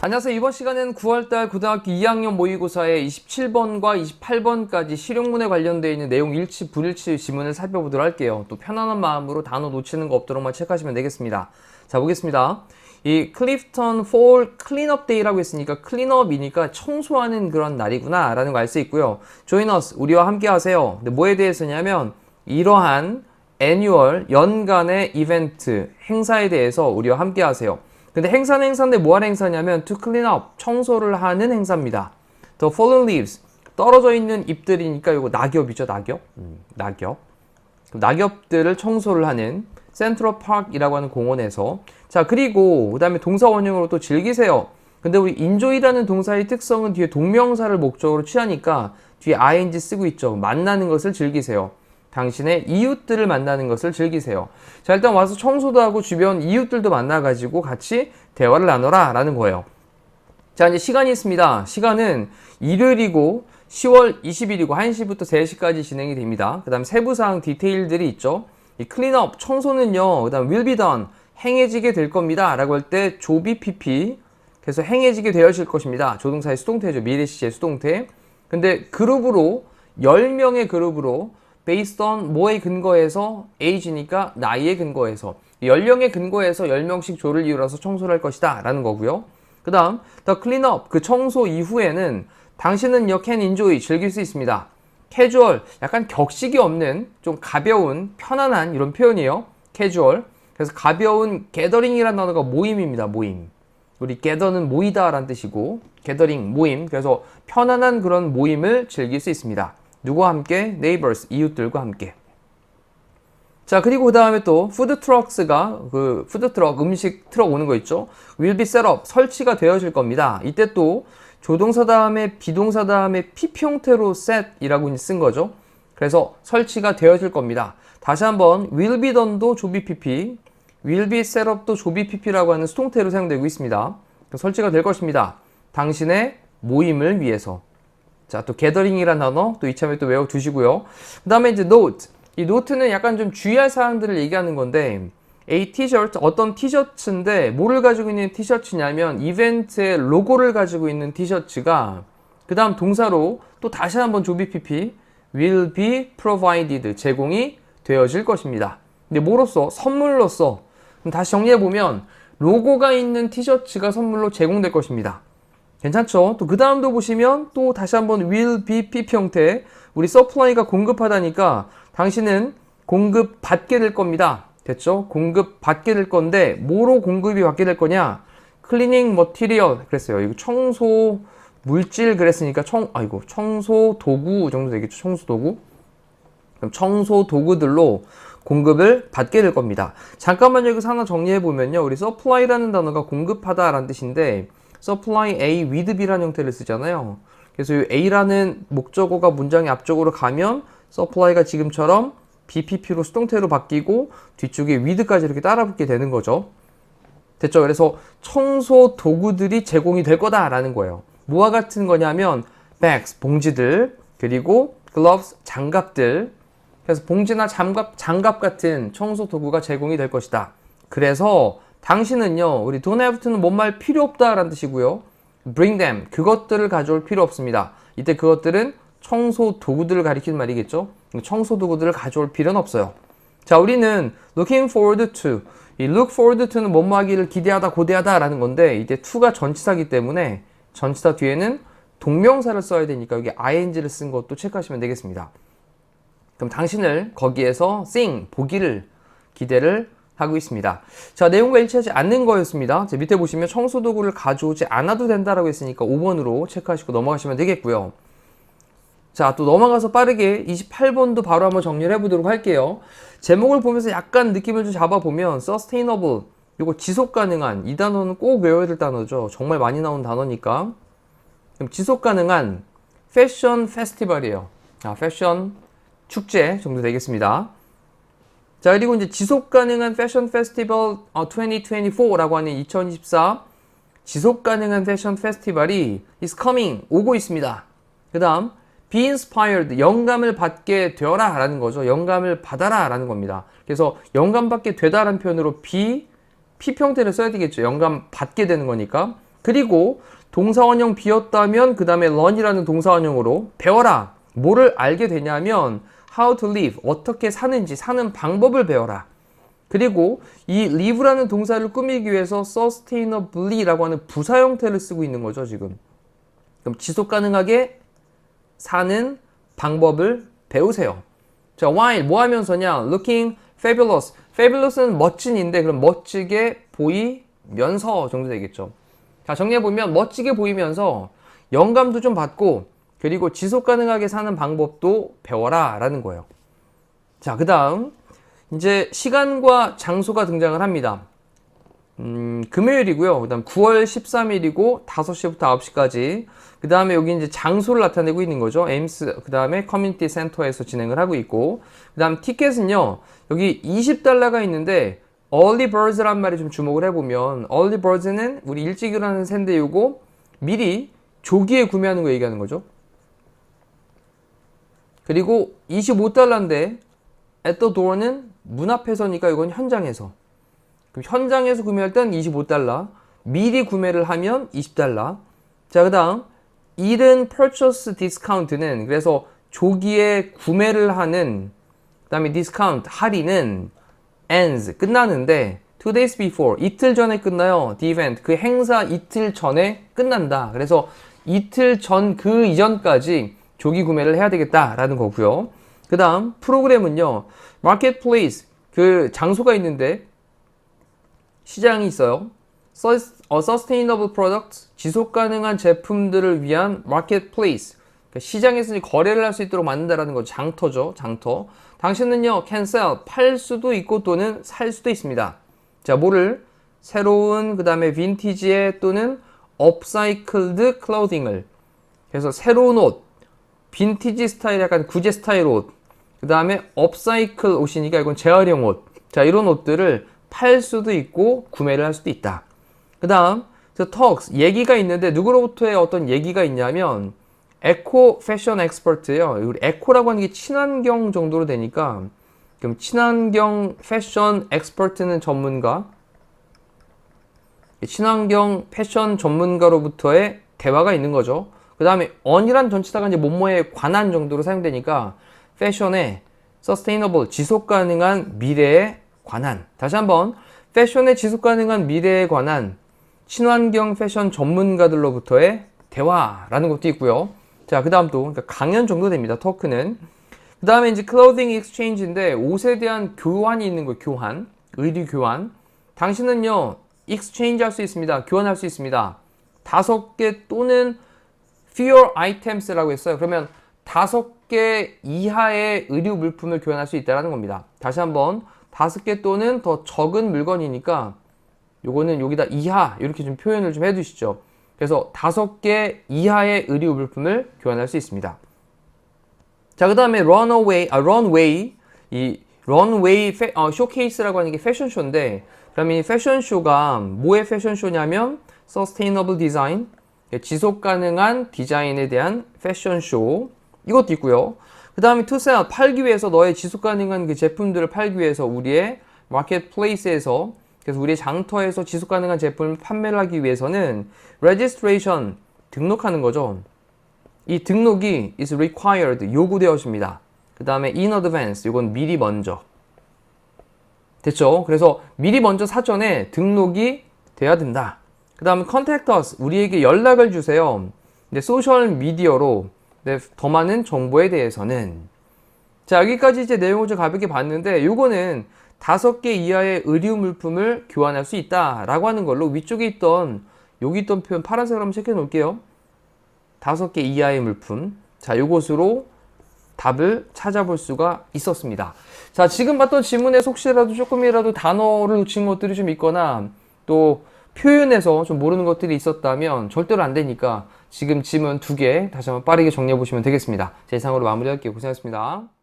안녕하세요. 이번 시간에는 9월달 고등학교 2학년 모의고사의 27번과 28번까지 실용문에 관련되어 있는 내용 일치, 불일치 지문을 살펴보도록 할게요. 또 편안한 마음으로 단어 놓치는 거 없도록만 체크하시면 되겠습니다. 자, 보겠습니다. 이 클리프턴 폴 클린업 데이라고 했으니까 클린업이니까 청소하는 그런 날이구나 라는 거알수 있고요. Us, 우리와 함께 하세요. 근데 뭐에 대해서냐면 이러한 애뉴얼 연간의 이벤트 행사에 대해서 우리와 함께 하세요. 근데 행사는 행사인데 뭐 하는 행사냐면 to clean up 청소를 하는 행사입니다. The fallen leaves 떨어져 있는 잎들이니까 이거 낙엽이죠 낙엽 음, 낙엽 그 낙엽들을 청소를 하는 센트럴 파크이라고 하는 공원에서 자 그리고 그 다음에 동사 원형으로 또 즐기세요. 근데 우리 enjoy라는 동사의 특성은 뒤에 동명사를 목적으로 취하니까 뒤에 ing 쓰고 있죠. 만나는 것을 즐기세요. 당신의 이웃들을 만나는 것을 즐기세요. 자, 일단 와서 청소도 하고 주변 이웃들도 만나가지고 같이 대화를 나눠라 라는 거예요. 자, 이제 시간이 있습니다. 시간은 일요일이고 10월 20일이고 1시부터 3시까지 진행이 됩니다. 그 다음 세부사항 디테일들이 있죠. 이 클린업, 청소는요, 그 다음 will be done, 행해지게 될 겁니다. 라고 할 때 조비 PP, 그래서 행해지게 되어질 것입니다. 조동사의 수동태죠. 미래 시제 수동태. 근데 그룹으로, 10명의 그룹으로 based on 뭐에 근거해서 age니까 나이에 근거해서 연령에 근거해서 10명씩 조를 이루어서 청소를 할 것이다 라는 거고요. 그 다음 the cleanup 그 청소 이후에는 당신은 여 can enjoy 즐길 수 있습니다. Casual 약간 격식이 없는 좀 가벼운 편안한 이런 표현이에요. casual 그래서 가벼운 gathering이라는 단어가 모임입니다. 모임 우리 gather는 모이다 라는 뜻이고 gathering 모임 그래서 편안한 그런 모임을 즐길 수 있습니다. 누구와 함께? neighbors, 이웃들과 함께. 자, 그리고 그 다음에 또 푸드 트럭스가 그 푸드 트럭 음식 트럭 오는 거 있죠? will be set up 설치가 되어질 겁니다. 이때 또 조동사 다음에 비동사 다음에 PP 형태로 set이라고 쓴 거죠. 그래서 설치가 되어질 겁니다. 다시 한번 will be done도 조비 PP, will be set up도 조비 PP라고 하는 수동태로 사용되고 있습니다. 설치가 될 것입니다. 당신의 모임을 위해서. 자, 또 gathering이라는 단어 또 이참에 또 외워 두시고요. 그 다음에 이제 note. 이 노트는 약간 좀 주의할 사항들을 얘기하는 건데, A 티셔츠, 어떤 티셔츠인데, 뭐를 가지고 있는 티셔츠냐면, 이벤트의 로고를 가지고 있는 티셔츠가, 그 다음 동사로 또 다시 한번 조비 PP, will be provided, 제공이 되어질 것입니다. 근데 뭐로써? 선물로써. 다시 정리해 보면, 로고가 있는 티셔츠가 선물로 제공될 것입니다. 괜찮죠? 또 그 다음도 보시면 또 다시 한번 will be PP 형태 우리 서플라이가 공급하다니까 당신은 공급 받게 될 겁니다. 됐죠? 공급 받게 될 건데 뭐로 공급이 받게 될 거냐? 클리닝 머티리얼 그랬어요. 이거 청소 물질 그랬으니까 청 아이고 청소 도구 정도 되겠죠? 청소 도구. 그럼 청소 도구들로 공급을 받게 될 겁니다. 잠깐만 여기서 하나 정리해 보면요. 우리 supply라는 단어가 공급하다라는 뜻인데 supply A with B라는 형태를 쓰잖아요. 그래서 이 A라는 목적어가 문장의 앞쪽으로 가면 supply가 지금처럼 BPP로 수동태로 바뀌고 뒤쪽에 with까지 이렇게 따라붙게 되는 거죠. 됐죠? 그래서 청소 도구들이 제공이 될 거다라는 거예요. 뭐와 같은 거냐면 bags, 봉지들, 그리고 gloves, 장갑들. 그래서 봉지나 장갑, 장갑 같은 청소 도구가 제공이 될 것이다. 그래서 당신은요, 우리 don't have to는 뭔말 필요 없다라는 뜻이고요. bring them, 그것들을 가져올 필요 없습니다. 이때 그것들은 청소 도구들을 가리키는 말이겠죠. 청소 도구들을 가져올 필요는 없어요. 자, 우리는 looking forward to, 이 look forward to는 뭐뭐 하기를 기대하다, 고대하다 라는 건데, 이때 to가 전치사기 때문에 전치사 뒤에는 동명사를 써야 되니까 여기 ing를 쓴 것도 체크하시면 되겠습니다. 그럼 당신을 거기에서 sing, 보기를 기대를 하고 있습니다. 자, 내용과 일치하지 않는 거였습니다. 자, 밑에 보시면 청소도구를 가져오지 않아도 된다라고 했으니까 5번으로 체크하시고 넘어가시면 되겠고요. 자, 또 넘어가서 빠르게 28번도 바로 한번 정리를 해보도록 할게요. 제목을 보면서 약간 느낌을 좀 잡아보면 sustainable, 이거 지속 가능한 이 단어는 꼭 외워야 될 단어죠. 정말 많이 나온 단어니까. 그럼 지속 가능한 패션 페스티벌이에요. 아, 패션 축제 정도 되겠습니다. 자, 그리고 이제 지속 가능한 패션 페스티벌 2024라고 하는 2024 지속 가능한 패션 페스티벌이 is coming 오고 있습니다. 그다음 be inspired, 영감을 받게 되어라 라는 거죠. 영감을 받아라 라는 겁니다. 그래서 영감 받게 되다라는 표현으로 be, 피평태를 써야 되겠죠. 영감 받게 되는 거니까. 그리고 동사원형 비었다면 그 다음에 learn이라는 동사원형으로 배워라. 뭐를 알게 되냐면 how to live, 어떻게 사는지 사는 방법을 배워라. 그리고 이 live라는 동사를 꾸미기 위해서 sustainably라고 하는 부사 형태를 쓰고 있는 거죠, 지금. 그럼 지속 가능하게 사는 방법을 배우세요. 자, while 뭐 하면서냐? looking fabulous. fabulous는 멋진인데 그럼 멋지게 보이면서 정도 되겠죠. 자, 정리해 보면 멋지게 보이면서 영감도 좀 받고 그리고 지속 가능하게 사는 방법도 배워라라는 거예요. 자, 그다음 이제 시간과 장소가 등장을 합니다. 음, 금요일이고요. 그다음 9월 13일이고 5시부터 9시까지. 그다음에 여기 이제 장소를 나타내고 있는 거죠. 에임스 그다음에 커뮤니티 센터에서 진행을 하고 있고. 그다음 티켓은요. 여기 20달러가 있는데 early birds란 말이 좀 주목을 해 보면 early birds는 우리 일찍 일어나는 새인데 요거 미리 조기에 구매하는 거 얘기하는 거죠. 그리고 25달러인데 at the door는 문 앞에서니까 이건 현장에서. 그럼 현장에서 구매할 땐 25달러, 미리 구매를 하면 20달러. 자, 그 다음 이른 purchase discount는 그래서 조기에 구매를 하는 그 다음에 discount 할인은 ends 끝나는데 two days before 이틀 전에 끝나요. event 그 행사 이틀 전에 끝난다. 그래서 이틀 전 그 이전까지 조기 구매를 해야 되겠다라는 거고요. 그 다음 프로그램은요. marketplace 그 장소가 있는데 시장이 있어요. 어, sustainable products 지속 가능한 제품들을 위한 marketplace. 그러니까 시장에서 거래를 할 수 있도록 만든다라는 거 장터죠 장터. 당신은요 can sell 팔 수도 있고 또는 살 수도 있습니다. 자 뭐를? 새로운 그 다음에 빈티지의 또는 upcycled clothing을. 그래서 새로운 옷 빈티지 스타일 약간 구제 스타일 옷, 그 다음에 업사이클 옷이니까 이건 재활용 옷. 자, 이런 옷들을 팔 수도 있고 구매를 할 수도 있다. 그 다음, 저 talks, 얘기가 있는데 누구로부터의 어떤 얘기가 있냐면 에코 패션 엑스퍼트예요. 에코라고 하는 게 친환경 정도로 되니까 그럼 친환경 패션 엑스퍼트는 전문가, 친환경 패션 전문가로부터의 대화가 있는 거죠. 그 다음에 on이란 전치사가 이제 뭐뭐에 관한 정도로 사용되니까 패션의 sustainable 지속 가능한 미래에 관한 다시 한번 패션의 지속 가능한 미래에 관한 친환경 패션 전문가들로부터의 대화라는 것도 있고요. 자, 그 다음 또 그러니까 강연 정도 됩니다. 토크는 그 다음에 이제 clothing exchange인데 옷에 대한 교환이 있는 거예요. 교환, 의류 교환. 당신은요 exchange 할수 있습니다. 교환할 수 있습니다. 다섯 개 또는 fewer items라고 했어요. 그러면 다섯 개 이하의 의류 물품을 교환할 수 있다는 겁니다. 다시 한번 다섯 개 또는 더 적은 물건이니까 요거는 여기다 이하 이렇게 좀 표현을 좀 해두시죠. 그래서 다섯 개 이하의 의류 물품을 교환할 수 있습니다. 자, 그 다음에 runaway, 아, runway, 이 runway 패, 어, 쇼케이스라고 하는 게 패션쇼인데, 그러면 이 패션쇼가 뭐의 패션쇼냐면, sustainable design, 지속 가능한 디자인에 대한 패션쇼, 이것도 있고요. 그 다음에 sell, 팔기 위해서 너의 지속 가능한 그 제품들을 팔기 위해서 우리의 마켓플레이스에서 그래서 우리의 장터에서 지속 가능한 제품을 판매를 하기 위해서는 registration 등록하는 거죠. 이 등록이 is required 요구되어집니다. 그 다음에 in advance 이건 미리 먼저 됐죠? 그래서 미리 먼저 사전에 등록이 돼야 된다. 그 다음에 contact us 우리에게 연락을 주세요. 근데 소셜 미디어로 네, 더 많은 정보에 대해서는 자 여기까지 이제 내용을 좀 가볍게 봤는데 요거는 다섯 개 이하의 의류 물품을 교환할 수 있다라고 하는 걸로 위쪽에 있던 여기 있던 표현 파란색으로 한번 체크해 놓을게요. 다섯 개 이하의 물품. 자, 요것으로 답을 찾아볼 수가 있었습니다. 자, 지금 봤던 지문에서 혹시라도 조금이라도 단어를 놓친 것들이 좀 있거나 또 표현에서 좀 모르는 것들이 있었다면 절대로 안 되니까 지금 지문 두개 다시 한번 빠르게 정리해 보시면 되겠습니다. 제 이상으로 마무리할게요. 고생하셨습니다.